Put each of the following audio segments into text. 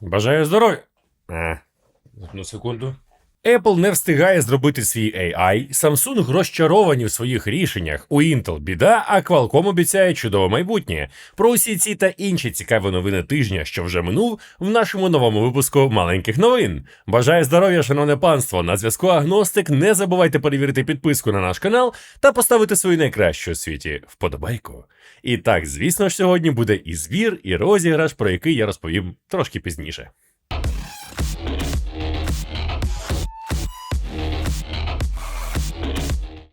Бажаю здоров'я. А, одну секунду. Apple не встигає зробити свій AI, Samsung розчаровані в своїх рішеннях. У Intel біда, а Qualcomm обіцяє чудове майбутнє. Про усі ці та інші цікаві новини тижня, що вже минув, в нашому новому випуску маленьких новин. Бажаю здоров'я, шановне панство! На зв'язку Агностик. Не забувайте перевірити підписку на наш канал та поставити свою найкращу у світі вподобайку. І так, звісно ж, сьогодні буде і збір, і розіграш, про який я розповім трошки пізніше.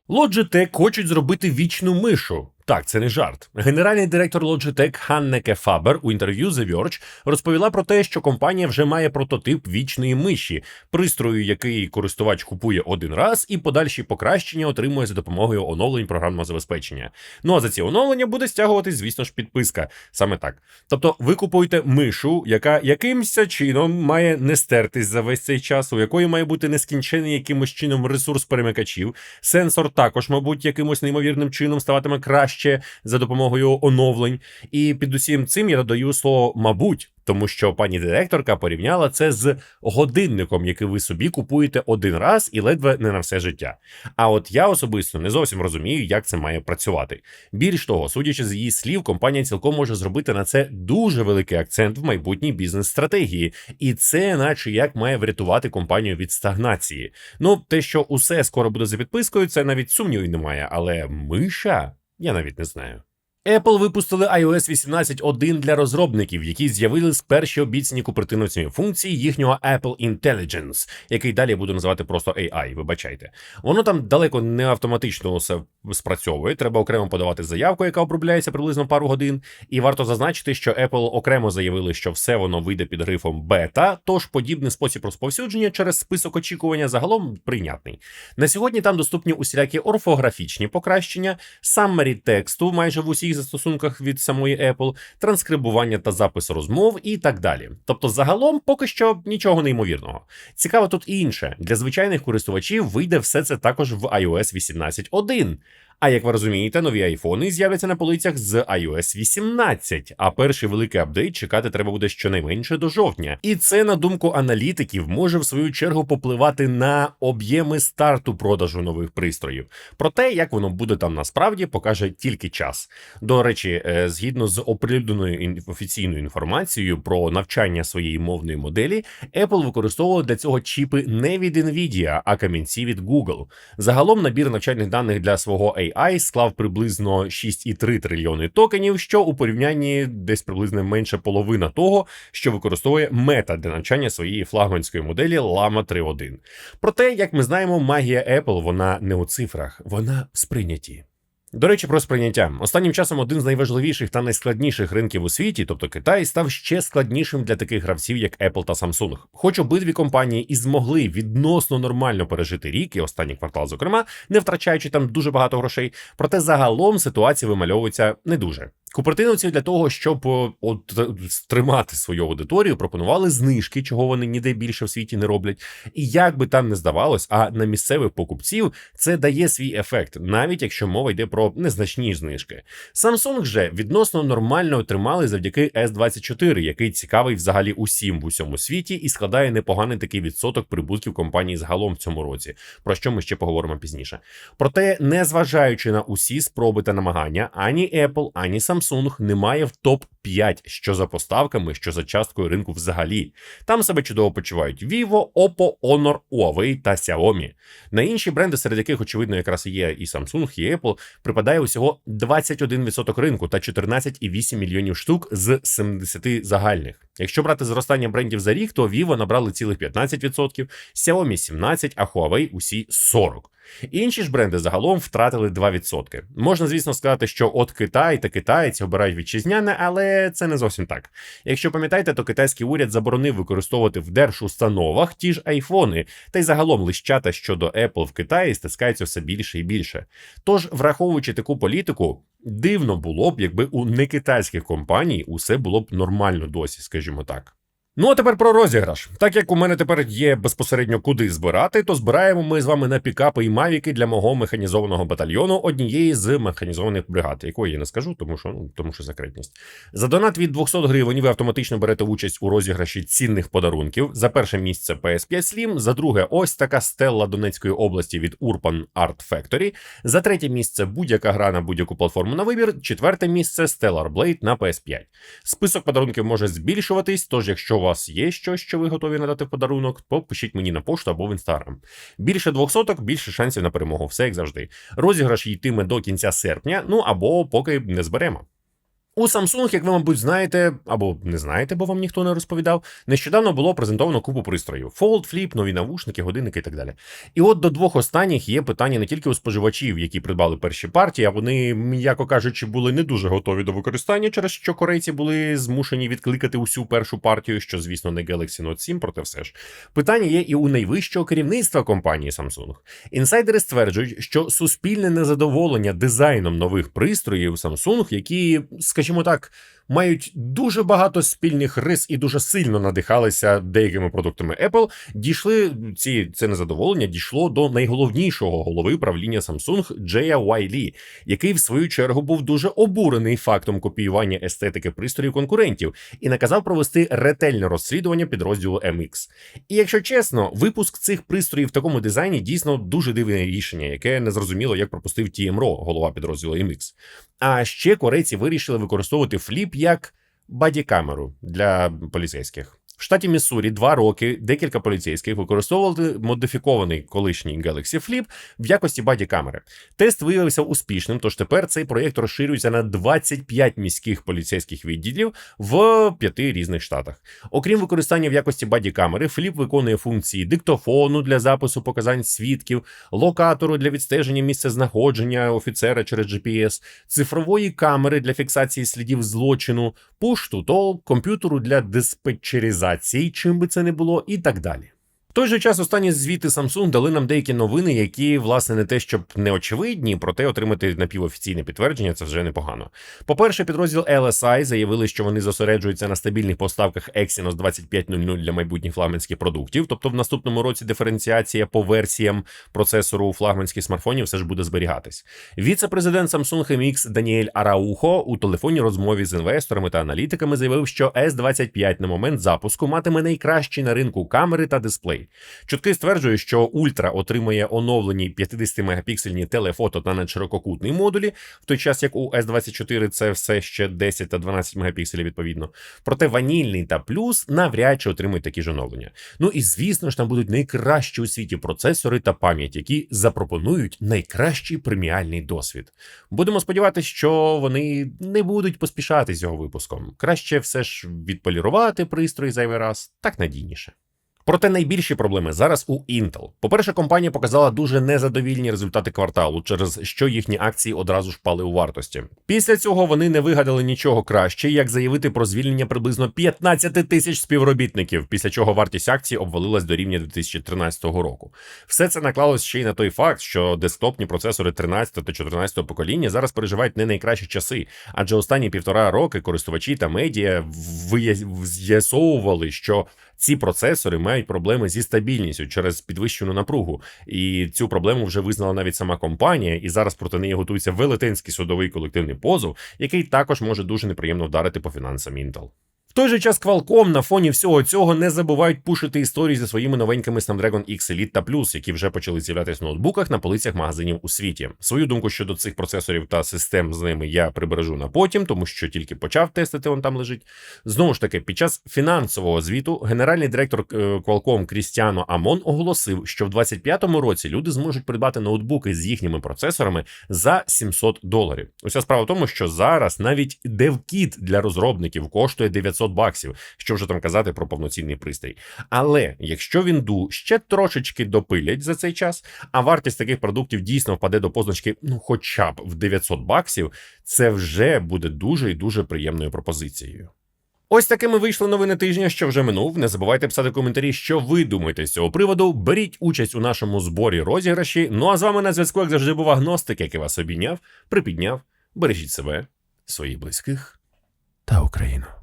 Logitech хочуть зробити вічну мишу. Так, це не жарт. Генеральний директор Logitech Ханнеке Фабер у інтерв'ю The Verge розповіла про те, що компанія вже має прототип вічної миші, пристрою, який користувач купує один раз, і подальші покращення отримує за допомогою оновлень програмного забезпечення. Ну а за ці оновлення буде стягуватись, звісно ж, підписка. Саме так. Тобто, ви купуєте мишу, яка якимось чином має не стертись за весь цей час, у якої має бути нескінчений якимось чином ресурс перемикачів. Сенсор також, мабуть, якимось неймовірним чином ставатиме краще за допомогою оновлень. І під усім цим я додаю слово мабуть. Тому що пані директорка порівняла це з годинником, який ви собі купуєте один раз і ледве не на все життя. А от я особисто не зовсім розумію, як це має працювати. Більш того, судячи з її слів, компанія цілком може зробити на це дуже великий акцент в майбутній бізнес-стратегії, і це, наче як має врятувати компанію від стагнації. Ну, те, що усе скоро буде за підпискою, це навіть сумнівів немає, але миша я навіть не знаю. Apple випустили iOS 18.1 для розробників, які з'явились перші обіцяні купертиновці функції їхнього Apple Intelligence, який далі я буду називати просто AI, вибачайте. Воно там далеко не автоматично все спрацьовує. Треба окремо подавати заявку, яка обробляється приблизно пару годин. І варто зазначити, що Apple окремо заявили, що все воно вийде під грифом бета, тож подібний спосіб розповсюдження через список очікування загалом прийнятний. На сьогодні там доступні усілякі орфографічні покращення, саммері тексту майже в усіх застосунках від самої Apple, транскрибування та запис розмов і так далі. Тобто, загалом поки що нічого неймовірного. Цікаво тут і інше. Для звичайних користувачів вийде все це також в iOS 18.1. А як ви розумієте, нові айфони з'являться на полицях з iOS 18, а перший великий апдейт чекати треба буде щонайменше до жовтня. І це, на думку аналітиків, може в свою чергу попливати на об'єми старту продажу нових пристроїв. Про те, як воно буде там насправді, покаже тільки час. До речі, е, згідно з оприлюдненою офіційною інформацією про навчання своєї мовної моделі, Apple використовував для цього чіпи не від Nvidia, а камінці від Google. Загалом набір навчальних даних для свого склав приблизно 6,3 трильйони токенів, що у порівнянні десь приблизно менше половина того, що використовує мета для навчання своєї флагманської моделі Lama 3.1. Проте, як ми знаємо, магія Apple вона не у цифрах, вона в сприйнятті. До речі, про сприйняття останнім часом один з найважливіших та найскладніших ринків у світі, тобто Китай, став ще складнішим для таких гравців, як Apple та Samsung. Хоч обидві компанії і змогли відносно нормально пережити рік і останній квартал, зокрема, не втрачаючи там дуже багато грошей. Проте загалом ситуація вимальовується не дуже. Купертиновці для того, щоб от стримати свою аудиторію, пропонували знижки, чого вони ніде більше в світі не роблять. І як би там не здавалось, а на місцевих покупців це дає свій ефект, навіть якщо мова йде про незначні знижки. Samsung же відносно нормально отримали завдяки S24, який цікавий взагалі усім в усьому світі і складає непоганий такий відсоток прибутків компанії загалом в цьому році, про що ми ще поговоримо пізніше. Проте, незважаючи на усі спроби та намагання, ані Apple, ані Samsung немає в топ 5 що за поставками, що за часткою ринку взагалі. Там себе чудово почувають Vivo, Oppo, Honor, Huawei та Xiaomi. На інші бренди, серед яких, очевидно, якраз є і Samsung, і Apple, припадає усього 21% ринку та 14,8 мільйонів штук з 70 загальних. Якщо брати зростання брендів за рік, то Vivo набрали цілих 15%, Xiaomi 17%, а Huawei усі 40%. Інші ж бренди загалом втратили 2%. Можна, звісно, сказати, що от Китай та китайці обирають вітчизняне, але це не зовсім так. Якщо пам'ятаєте, то китайський уряд заборонив використовувати в держустановах ті ж айфони, та й загалом лищата щодо Apple в Китаї стискаються все більше і більше. Тож, враховуючи таку політику, дивно було б, якби у некитайських компаній усе було б нормально досі, скажімо так. Ну а тепер про розіграш. Так як у мене тепер є безпосередньо куди збирати, то збираємо ми з вами на пікапи і мавіки для мого механізованого батальйону однієї з механізованих бригад, якої я не скажу, тому що ну тому що секретність. За донат від 200 гривень ви автоматично берете участь у розіграші цінних подарунків. За перше місце PS5 Slim, за друге, ось така стелла Донецької області від Urban Art Factory. За третє місце будь-яка гра на будь-яку платформу на вибір. Четверте місце Stellar Blade на PS5. Список подарунків може збільшуватись, тож якщо вас є щось, що ви готові надати в подарунок, то пишіть мені на пошту або в інстаграм. Більше двох соток, більше шансів на перемогу. Все як завжди. Розіграш йтиме до кінця серпня, ну або поки не зберемо. У Samsung, як ви, мабуть, знаєте, або не знаєте, бо вам ніхто не розповідав, нещодавно було презентовано купу пристроїв: Fold, Flip, нові навушники, годинники і так далі. І от до двох останніх є питання не тільки у споживачів, які придбали перші партії, а вони, м'яко кажучи, були не дуже готові до використання, через що корейці були змушені відкликати усю першу партію, що, звісно, не Galaxy Note 7, проте все ж. Питання є і у найвищого керівництва компанії Samsung. Інсайдери стверджують, що суспільне незадоволення дизайном нових пристроїв Samsung, які, скажімо так, мають дуже багато спільних рис і дуже сильно надихалися деякими продуктами Apple, дійшли ці це незадоволення дійшло до найголовнішого голови правління Samsung Джея Уайлі, який в свою чергу був дуже обурений фактом копіювання естетики пристроїв конкурентів і наказав провести ретельне розслідування підрозділу MX. І якщо чесно, випуск цих пристроїв в такому дизайні дійсно дуже дивне рішення, яке не зрозуміло, як пропустив TMRO, голова підрозділу MX. А ще корейці вирішили використовувати фліп як бадікамеру для поліцейських. В штаті Міссурі два роки декілька поліцейських використовували модифікований колишній Galaxy Flip в якості баді-камери. Тест виявився успішним, тож тепер цей проєкт розширюється на 25 міських поліцейських відділів в п'яти різних штатах. Окрім використання в якості баді-камери, Flip виконує функції диктофону для запису показань свідків, локатору для відстеження місця знаходження офіцера через GPS, цифрової камери для фіксації слідів злочину, пушту то комп'ютеру для диспетчеризації, чим би це не було, і так далі. В той же час останні звіти Samsung дали нам деякі новини, які, власне, не те, щоб не очевидні, проте отримати напівофіційне підтвердження це вже непогано. По-перше, підрозділ LSI заявили, що вони зосереджуються на стабільних поставках Exynos 2500 для майбутніх флагманських продуктів. Тобто, в наступному році диференціація по версіям процесору у флагманських смартфонів все ж буде зберігатись. Віце-президент Samsung MX Даніель Араухо у телефонній розмові з інвесторами та аналітиками заявив, що S25 на момент запуску матиме найкращі на ринку камери та дисплей. Чутки стверджують, що Ультра отримує оновлені 50-мегапіксельні телефото та надширококутні модулі, в той час як у S24 це все ще 10 та 12 мегапікселів відповідно. Проте ванільний та плюс навряд чи отримують такі ж оновлення. Ну і звісно ж, там будуть найкращі у світі процесори та пам'ять, які запропонують найкращий преміальний досвід. Будемо сподіватися, що вони не будуть поспішати з його випуском. Краще все ж відполірувати пристрій зайвий раз, так надійніше. Проте найбільші проблеми зараз у Intel. По-перше, компанія показала дуже незадовільні результати кварталу, через що їхні акції одразу ж впали у вартості. Після цього вони не вигадали нічого краще, як заявити про звільнення приблизно 15 тисяч співробітників, після чого вартість акцій обвалилась до рівня 2013 року. Все це наклалось ще й на той факт, що десктопні процесори 13 та 14 покоління зараз переживають не найкращі часи, адже останні півтора роки користувачі та медіа з'ясовували, що ці процесори мають проблеми зі стабільністю через підвищену напругу, і цю проблему вже визнала навіть сама компанія, і зараз проти неї готується велетенський судовий колективний позов, який також може дуже неприємно вдарити по фінансам Intel. Той же час Qualcomm на фоні всього цього не забувають пушити історії зі своїми новенькими Snapdragon X Elite та Plus, які вже почали з'являтися в ноутбуках на полицях магазинів у світі. Свою думку щодо цих процесорів та систем з ними я прибережу на потім, тому що тільки почав тестити, он там лежить. Знову ж таки, під час фінансового звіту генеральний директор е, Qualcomm Крістіано Амон оголосив, що в 2025 році люди зможуть придбати ноутбуки з їхніми процесорами за 700 доларів. Уся справа в тому, що зараз навіть девкіт для розробників коштує 900 баксів, що вже там казати про повноцінний пристрій. Але якщо Вінду ще трошечки допилять за цей час, а вартість таких продуктів дійсно впаде до позначки, ну хоча б в 900 баксів, це вже буде дуже і дуже приємною пропозицією. Ось такими вийшли новини тижня, що вже минув. Не забувайте писати коментарі, що ви думаєте з цього приводу. Беріть участь у нашому зборі розіграші. Ну а з вами на зв'язку, як завжди, був агностик, який вас обійняв, припідняв. Бережіть себе, своїх близьких та Україну.